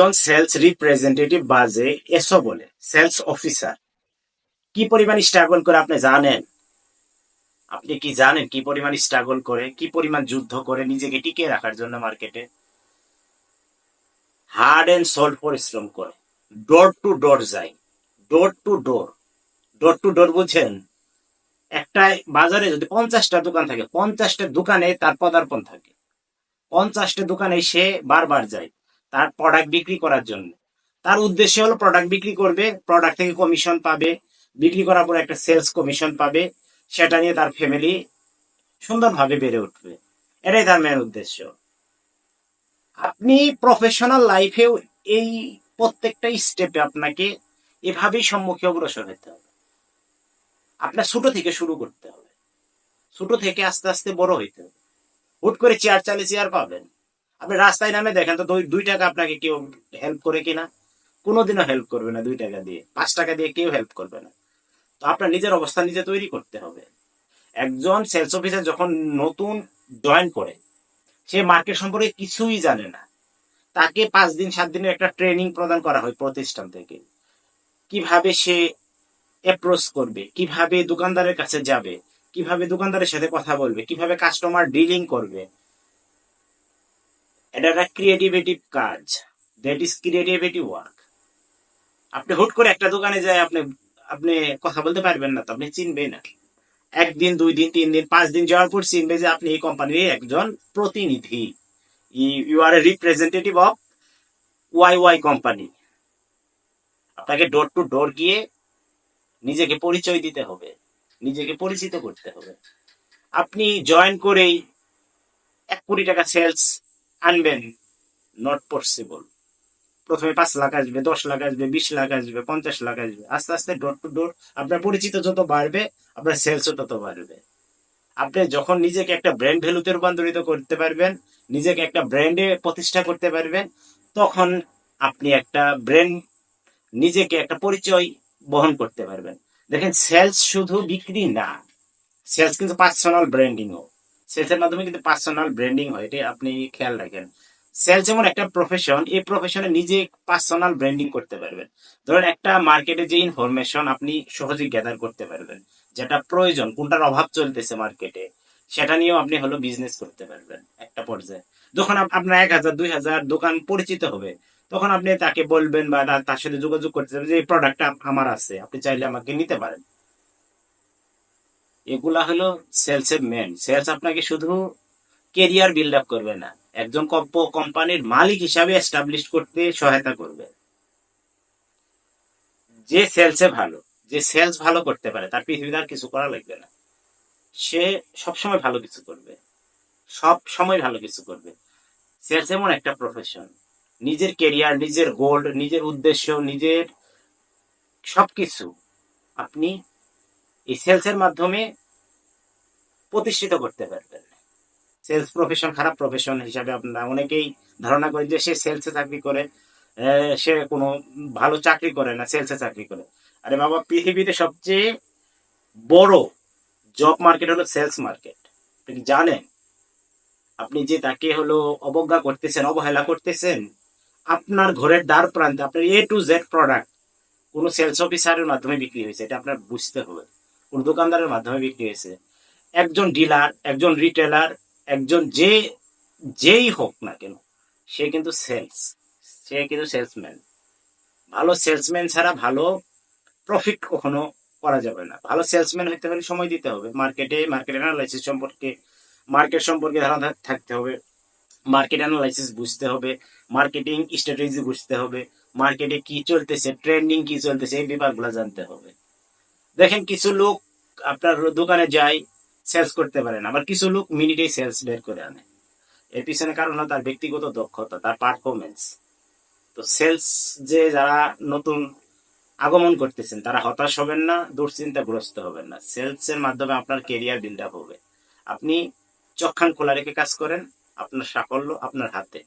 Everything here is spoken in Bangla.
একজন সেলস রিপ্রেজেন্টেটিভ বাজে, এসো বলে। সেলস অফিসার কি পরিমাণ স্ট্রাগল করে আপনি জানেন? আপনি কি জানেন কি পরিমাণ স্ট্রাগল করে, কি পরিমাণ যুদ্ধ করে নিজেকে টিকে রাখার জন্য মার্কেটে হার্ড এন্ড সোল পরিশ্রম করে। ডোর টু ডোর যায়। Door to door door to door বুঝছেন একটা বাজারে যদি পঞ্চাশটা দোকান থাকে, পঞ্চাশটা দোকানে তার পদার্পণ থাকে। পঞ্চাশটা দোকানে সে বারবার যায়। তার প্রোডাক্ট বিক্রি করার জন্য। তার উদ্দেশ্য হলো প্রোডাক্ট বিক্রি করবে প্রোডাক্ট থেকে কমিশন পাবে, বিক্রি করার পর একটা সেলস কমিশন পাবে, সেটা নিয়ে তার ফ্যামিলি সুন্দরভাবে বেড়ে উঠবে। এটাই তার মেন উদ্দেশ্য। আপনি প্রফেশনাল লাইফেও এই প্রত্যেকটা স্টেপে আপনাকে এভাবেই সম্মুখে অগ্রসর হতে হবে। আপনার ছোট থেকে শুরু করতে হবে। ছোট থেকে আস্তে আস্তে বড় হইতে হবে। হুট করে চেয়ার চালে চেয়ার পাবেন। আপনি রাস্তায় নামে দেখেন তো দুই- টাকা আপনাকে কেউ হেল্প করে কিনা? কোনোদিনও হেল্প করবে না দুই টাকা দিয়ে। পাঁচ টাকা দিয়ে কেউ হেল্প করবে না। তো আপনার নিজের অবস্থা নিজে তৈরি করতে হবে। একজন সেলস অফিসার যখন নতুন জয়েন করে, সে মার্কেট সম্পর্কে কিছুই জানে না। তাকে পাঁচ দিন, সাত দিনের একটা ট্রেনিং প্রদান করা হয় প্রতিষ্ঠান থেকে। কীভাবে সে অ্যাপ্রোচ করবে? কীভাবে দোকানদারের কাছে যাবে? কীভাবে দোকানদারের সাথে কথা বলবে? কীভাবে কাস্টমার ডিলিং করবে? এটা একটা ক্রিয়েটিভিটিভ কাজ দ্যাট ইজ ক্রিয়েটিভিটি ওয়ার্ক আপনি হুট করে একটা দোকানে যায়, আপনি আপনি কথা বলতে পারবেন না তো, আপনি চিনবে না একদিন, দুই দিন, তিন দিন, পাঁচ দিন যাওয়ার পর চিনবে যে আপনি এই কোম্পানির একজন প্রতিনিধি। You are a representative of Y Y company আপনাকে ডোর টু ডোর গিয়ে নিজেকে পরিচয় দিতে হবে, নিজেকে পরিচিত করতে হবে। আপনি জয়েন করেই এক কোটি টাকা সেলস আনবেন নট পসিবল প্রথমে পাঁচ লাখ আসবে, দশ লাখ আসবে, বিশ লাখ আসবে, পঞ্চাশ লাখ আসবে। আস্তে আস্তে ডোর টু ডোর আপনার পরিচিত যত বাড়বে, আপনার সেলসও তত বাড়বে। আপনি যখন নিজেকে একটা ব্র্যান্ড ভ্যালুতে রূপান্তরিত করতে পারবেন, নিজেকে একটা ব্র্যান্ডে প্রতিষ্ঠা করতে পারবেন, তখন আপনি একটা ব্র্যান্ড নিজেকে একটা পরিচয় বহন করতে পারবেন। দেখেন সেলস শুধু বিক্রি না সেলস কিন্তু পার্সোনাল ব্র্যান্ডিংও সেলসের মাধ্যমে কিন্তু পার্সোনাল ব্র্যান্ডিং হয় এটা আপনি খেয়াল রাখেন। সেলস যেমন একটা প্রফেশন এই প্রফেশনে নিজে পার্সোনাল ব্র্যান্ডিং করতে পারবেন। ধরেন একটা মার্কেটে যে ইনফরমেশন আপনি সহজেই গ্যাদার করতে পারবেন, যেটা প্রয়োজন, কোনটার অভাব চলতেছে মার্কেটে সেটা নিয়েও আপনি হলো বিজনেস করতে পারবেন একটা পর্যায়ে। যখন আপনার এক হাজার, দুই হাজার দোকান পরিচিত হবে, তখন আপনি তাকে বলবেন বা তার সাথে যোগাযোগ করতে পারবেন যে, এই প্রোডাক্টটা আমার আছে, আপনি চাইলে আমাকে নিতে পারেন। এগুলা হলো সেলস এর মেন সেলস আপনাকে শুধু কেরিয়ার বিল্ড আপ করবে না, একজন কম্প- কোম্পানির মালিক হিসাবে এস্টাবলিশ করতে সহায়তা করবে। যে সেলসে ভালো, যে সেলস ভালো করতে পারে, তার পৃথিবীতে আর কিছু করা লাগবে না। সে সবসময় ভালো কিছু করবে, সব সময় ভালো কিছু করবে। সেলস এমন একটা প্রফেশন নিজের কেরিয়ার নিজের গোল্ড নিজের উদ্দেশ্য, নিজের সবকিছু আপনি এই সেলসের মাধ্যমে প্রতিষ্ঠিত করতে পারবেন। সেলস প্রফেশন খারাপ প্রফেশন হিসাবে আপনারা অনেকেই ধারণা করেন যে সে সেলসে চাকরি করে সে কোনো ভালো চাকরি করে না সেলসে চাকরি করে। আরে বাবা, পৃথিবীতে সবচেয়ে বড় জব মার্কেট হলো সেলস মার্কেট আপনি জানেন? আপনি যে তাকে হলো অবজ্ঞা করতেছেন, অবহেলা করতেছেন, আপনার ঘরের দ্বার প্রান্তে আপনার এ টু জেড প্রোডাক্ট কোনো সেলস অফিসারের মাধ্যমে বিক্রি হয়েছে, এটা আপনার বুঝতে হবে। দোকানদারের মাধ্যমে বিক্রি হয়েছে। একজন ডিলার একজন রিটেলার একজন যে, যেই হোক না কেন, সে কিন্তু সেলস সে কিন্তু সেলসম্যান ভালো সেলসম্যান ছাড়া ভালো প্রফিট কখনো করা যাবে না। ভালো সেলসম্যান হতে হলে সময় দিতে হবে। মার্কেটে মার্কেট অ্যানালাইসিস সম্পর্কে মার্কেট সম্পর্কে ধারণা থাকতে হবে। মার্কেট অ্যানালাইসিস বুঝতে হবে। মার্কেটিং স্ট্র্যাটেজি বুঝতে হবে। মার্কেটে কি চলতেছে ট্রেন্ডিং কি চলতেছে, এই ব্যাপারগুলো জানতে হবে। দেখেন কিছু লোক আপনার দোকানে যায় সেলস করতে পারেন আবার কিছু লোক মিনিটেই সেলস বের করে আনে। এর পিছনে কারণ হলো তার ব্যক্তিগত দক্ষতা, তার পারফরমেন্স তো সেলস যে যারা নতুন আগমন করতেছেন, তারা হতাশ হবেন না, দুশ্চিন্তাগ্রস্ত হবেন না। সেলস এর মাধ্যমে আপনার কেরিয়ার বিল্ড আপ হবে। আপনি চক্ষান খোলা রেখে কাজ করেন, আপনার সাফল্য আপনার হাতে।